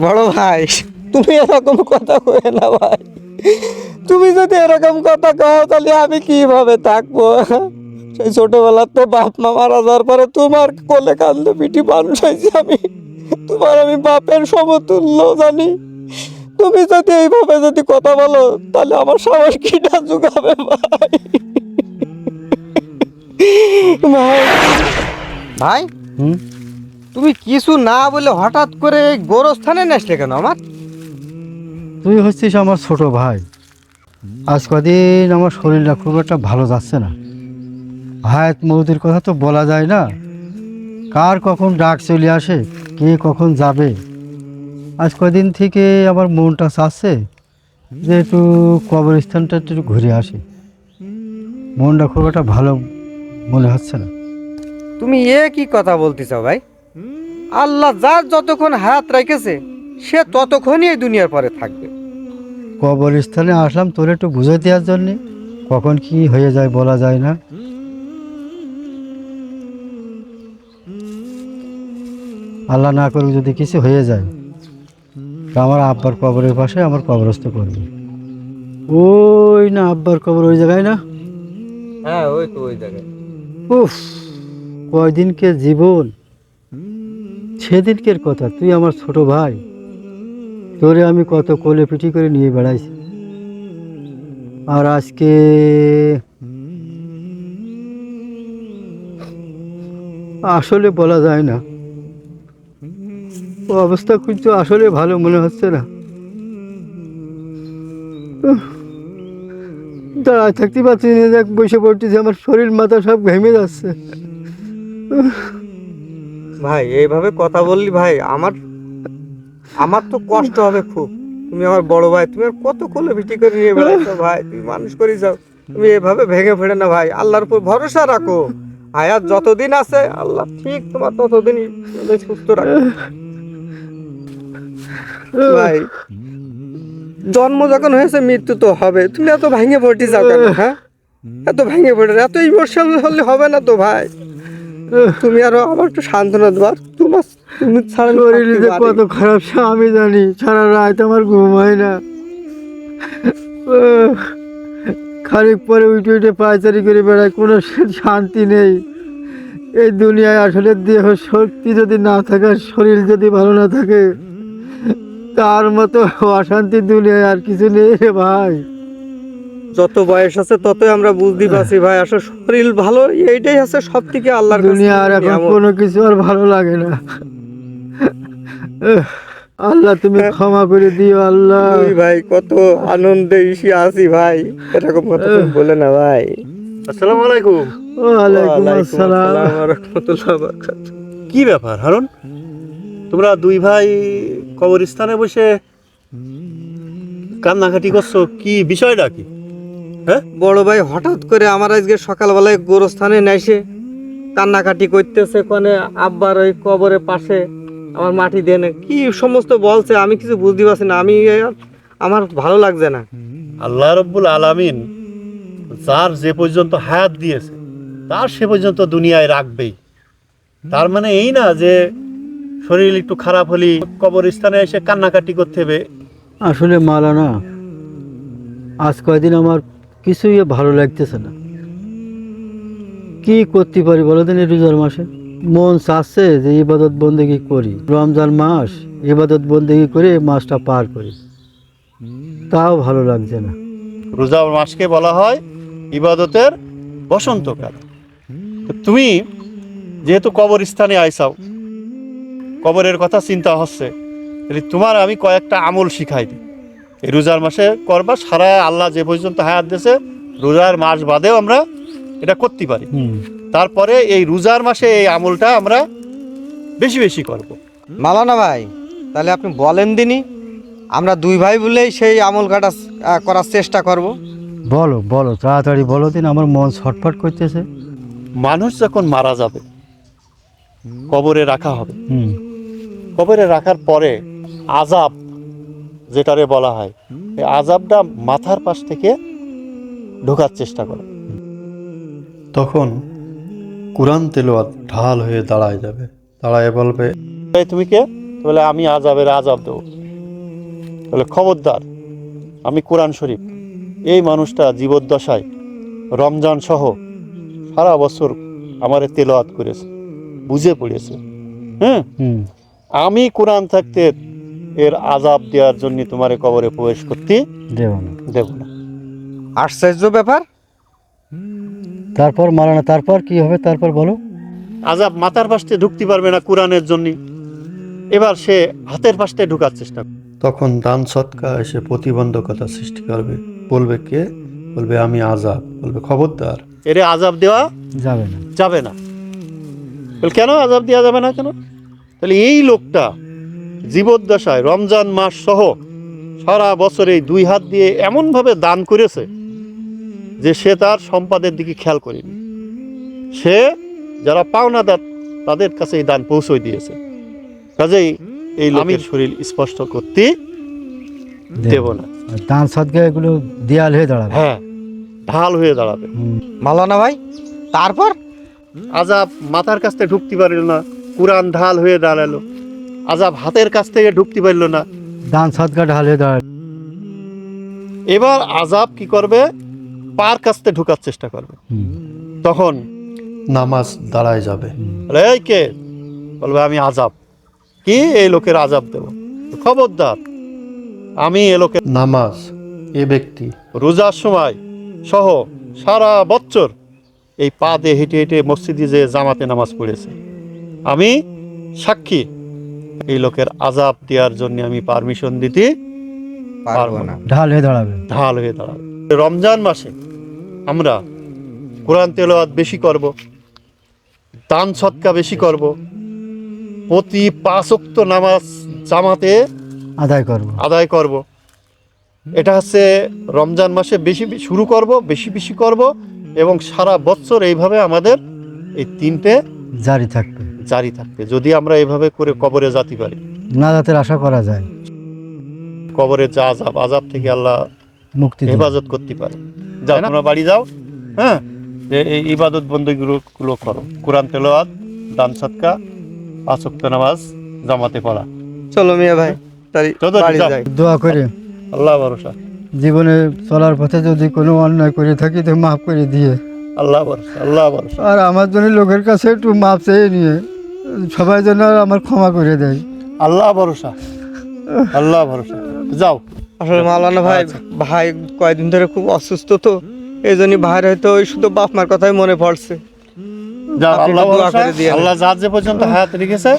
বড় ভাই তুমি এরকম কথা কয়ে না ভাই। তুমি যদি এরকম কথা কও তাহলে আমি কীভাবে থাকব? সেই ছোটবেলার তো বাপ মা মারা যাওয়ার পরে তোমার কোলে কান্দে পিঠি মানুষ হয়েছি আমি। তোমার আমি বাপের সমতুল্য জানি। তুমি যদি এইভাবে যদি কথা বলো তাহলে আমার সাহস কিটা জুগাবে ভাই? ভাই। ভাই? তুমি কিছু না বলে হঠাৎ করে এই গোরস্থানে নেসলে কেন আমার? তুই হচ্ছিস আমার ছোট ভাই। আজ কদিন আমার শরীরটা খুব একটা ভালো যাচ্ছে না। হায়াত মৌতির কথা তো বলা যায় না। কার কখন ডাক চলে আসে কে কখন যাবে? আজ কদিন থেকে আমার মনটা চাচ্ছে যে একটু কবরস্থানটা একটু ঘুরে আসি। মনটা খুব একটা ভালো মনে হচ্ছে না। তুমি এ কি কথা বলতে চাও ভাই? আল্লাহ যার যতক্ষণ হায়াত রেখেছে সে ততক্ষণই এই দুনিয়ার পরে থাকবে। কবরস্থানে আসলাম তোর একটু বুঝে দেওয়ার জন্যে কখন কি হয়ে যায় বলা যায় না। আল্লাহ না করুক যদি কিছু হয়ে যায় তা আমার আব্বার কবরের পাশে আমার কবরস্থ করবে। ওই না আব্বার কবর ওই জায়গায় না? হ্যাঁ ওই তো ওই জায়গায়। উফ কয়দিনকে জীবন। সেদিনকের কথা, তুই আমার ছোট ভাই। তোরে আমি কত কোলে পিটি করে নিয়ে বেড়াইছি। আর আজকে আসলে বলা যায় না। ও অবস্থা কিন্তু আসলে ভালো মনে হচ্ছে না। দাঁড়ায় থাকতে পারছি দেখ বসে পড়তেছি, আমার শরীর, মাথা সব ঘেমে যাচ্ছে। ভাই, এইভাবে কথা বললি ভাই, আমার আমার তো কষ্ট হবে খুব। তুমি আমার বড় ভাই, তুমি আর কত কোলে ভিটি করে নিয়ে বেড়াইছো ভাই, তুমি মানুষ করি যাও। তুমি এভাবে ভেঙে ফেড়ে না ভাই, আল্লাহর উপর ভরসা রাখো। হায়াত যতদিন আছে, আল্লাহ ঠিক তোমার ততদিনই সুস্থ রাখো। ভাই, জন্ম যখন হয়েছে, মৃত্যু তো হবে। তুমি এত ভেঙে পড়তে যাও কেন হ্যাঁ? এত ভেঙে পড়ে এত ইমোশনাল হলে হবে না তো ভাই? তুমি আরও আমার একটু সান্ত্বনা দেবার তোমার তুমি ছাড়া আমি শরীর যে কত খারাপ সে আমি জানি সারা রাত আমার ঘুম হয় না। খানিক পরে উঠে উঠে পায়চারি করে বেড়ায় কোনো শান্তি নেই। এই দুনিয়ায় আসলে দেহ শক্তি যদি না থাকে শরীর যদি ভালো না থাকে তার মতো অশান্তি দুনিয়ায় আর কিছু নেই রে ভাই। যত বয়স আছে ততই আমরা বুঝতে পারছি ভাই আসলে শরীর ভালো এইটাই আছে সব থেকে আল্লাহর কাছে। দুনিয়া আর এখন কোনো কিছু আর ভালো লাগে না। আল্লাহ তুমি ক্ষমা করে দিও আল্লাহ। ভাই কত আনন্দে ইসি আছি ভাই এরকম কথা বলে না ভাই। আসসালামু আলাইকুম। ওয়ালাইকুম আসসালাম। আসসালাম ওয়া রাহমাতুল্লাহি ওয়া বারাকাতুহু। কি ব্যাপার হারুন? তোমরা দুই ভাই কবরস্থানে বসে কান্নাকাটি করছ কি বিষয়টা কি? হ্যাঁ বড় ভাই হঠাৎ করে আমার আজকে সকালবেলায় গোরস্থানে নেসে কান্নাকাটি করতেছে কোনে আব্বার ওই কবরের পাশে আমার মাটি দেনে কি সমস্ত বলছে আমি কিছু বুঝতে পারছি না আমি আমার ভালো লাগছে না। আল্লাহ রব্বুল আলামিন যার যে পর্যন্ত হায়াত দিয়েছে তার সে পর্যন্ত দুনিয়ায় রাখবেই। তার মানে এই না যে শরীর একটু খারাপ হলেই কবরস্থানে এসে কান্নাকাটি করতে হবে। আসলে মালানা আজ কয়দিন আমার কিছুই ভালো লাগতেছে না। কি করতে পারি বলো দিন এই রোজার মাসে? মন চাচ্ছে যে ইবাদত বন্দেগি করি। রমজান মাস, ইবাদত বন্দেগি করে মাসটা পার করি। তাও ভালো লাগছে না। রোজা মাসকে বলা হয় ইবাদতের বসন্তকাল তুমি যেহেতু কবরস্থানে আইসাও, কবরের কথা চিন্তা হচ্ছে তোমার আমি কয়েকটা আমল শিখাই দিই। এই রোজার মাসে করবা সারা আল্লাহ যে পর্যন্ত হায়াত দিয়েছে রোজার মাস বাদেও আমরা এটা করতে পারি। তারপরে এই রোজার মাসে এই আমলটা আমরা বেশি বেশি করব। মালানা ভাই তাহলে আপনি বলেন দিনই আমরা দুই ভাই বলেই সেই আমল কাটা করার চেষ্টা করব। বলো বলো তাড়াতাড়ি বলো দিন আমার মন ছটফট করতেছে। মানুষ যখন মারা যাবে কবরে রাখা হবে। হুম। কবরে রাখার পরে আজাব যেটারে বলা হয় এই আজাবটা মাথার পাশ থেকে ঢোকার চেষ্টা করে। তখন কোরআন তেলোয়াত ঢাল হয়ে দাঁড়ায় যাবে। দাঁড়ায় বলবে তুমি কে? বলে আমি আজাবের আজাব দেবো। বলে খবরদার আমি কোরআন শরীফ। এই মানুষটা জীবদ্দশায় রমজান সহ সারা বছর আমারে তেলাওয়াত করেছে বুঝে পড়েছে। হ্যাঁ আমি কোরআন থাকতে এর আজাব দেওয়ার জন্য তোমারে কবরে প্রবেশ করতে দেব না। দেব না। আশ্চর্য ব্যাপার। তারপর মালানা তারপর কি হবে? তারপর বলো। আজাব মাথার পাশে ঢুকতে পারবে না কোরআনের জন্য। এবার সে হাতের পাশে ঢুকার চেষ্টা করবে। তখন দান সৎকা এসে প্রতিবন্ধকতা সৃষ্টি করবে। বলবে কে? বলবে আমি আজাব। বলবে খবরদার। এরে আজাব দেওয়া যাবে না। যাবে না। বলে কেন আজাব দেওয়া যাবে না কেন? তাহলে এই লোকটা জীবদ্দশায় রমজান মাস সহ সারা বছর এই দুই হাত দিয়ে এমনভাবে দান করেছে যে সে তার সম্পাদের দিকে খেয়াল করেনি। সে যারা পাওনাদার তাদের কাছে এই দান পৌঁছই দিয়েছে। কাজেই এই লোকের শরীর স্পষ্ট করতে দেব। না। দান সদকা এগুলো দেয়াল হয়ে দাঁড়াবে। হ্যাঁ ঢাল হয়ে দাঁড়াবে। মালানা ভাই তারপর? আজাব মাথার কাছ থেকে ঢুকতে পারিল না কোরআন ঢাল হয়ে দাঁড়াল। আজাব হাতের কাছ থেকে ঢুকতে পারল না। দান সদকা ঢাল দাঁড়াবে এবার আজাব কি করবে? পার কাছ থেকে ঢুকার চেষ্টা করবে। তখন নামাজ দাঁড়ায় যাবে। এই কে? বলবে আমি আজাব। কি এই লোকের আজাব দেব? খবরদার আমি এ লোকের নামাজ এ ব্যক্তি রোজার সময় সহ সারা বছর এই পা দিয়ে হেঁটে হেঁটে মসজিদে যে জামাতে নামাজ পড়েছে। আমি সাক্ষী এই লোকের আজাব দেওয়ার জন্য আমি পারমিশন দিতে পারব না। ঢাল হয়ে দাঁড়াবে। ঢাল হয়ে দাঁড়াবে। রমজান মাসে আমরা কোরআন তেলাওয়াত বেশি করব দান সৎকা বেশি করব প্রতি পাঁচক্ত নামাজ জামাতে আদায় করব। আদায় করব। এটা হচ্ছে রমজান মাসে বেশি শুরু করব বেশি বেশি করব এবং সারা বছর এইভাবে আমাদের এই তিনটে জারি থাকবে। জারি থাকবে। যদি আমরা এভাবে করে কবরে যেতে পারি। না যাতে আশা করা যায়। কবরের যা আজাব আজাব থেকে আল্লাহ মুক্তি হেফাজত করতে পারে। যাও তোমরা বাড়ি যাও হ্যাঁ? যে এই ইবাদত বন্দীগুলো গুলো করো। কোরআন তেলাওয়াত দান সৎকা পাঁচক্ত নামাজ জামাতে পড়া। চলো মিয়া ভাই তাই বাড়ি। যাই। দোয়া করে। আল্লাহ ভরসা। জীবনে চলার পথে যদি কোনো অন্যায় করে থাকি তো মাফ করে দিয়ে। আল্লাহ ভরসা আল্লাহ ভরসা। আর আমার জন্য লোকের কাছে একটু মাপ চেয়ে নিয়ে। সবাই যেন আর আমার ক্ষমা করে দেয়। আল্লাহ ভরসা। আল্লাহ ভরসা। যাও। আসলে মালানা ভাই ভাই কয়েকদিন ধরে খুব অসুস্থ তো এই জন্য ভাইয়ের হয়তো ওই শুধু বাপ মার কথাই মনে পড়ছে। যাও আল্লাহ যা আল্লাহ যার যে পর্যন্ত হায়াত রেখেছে।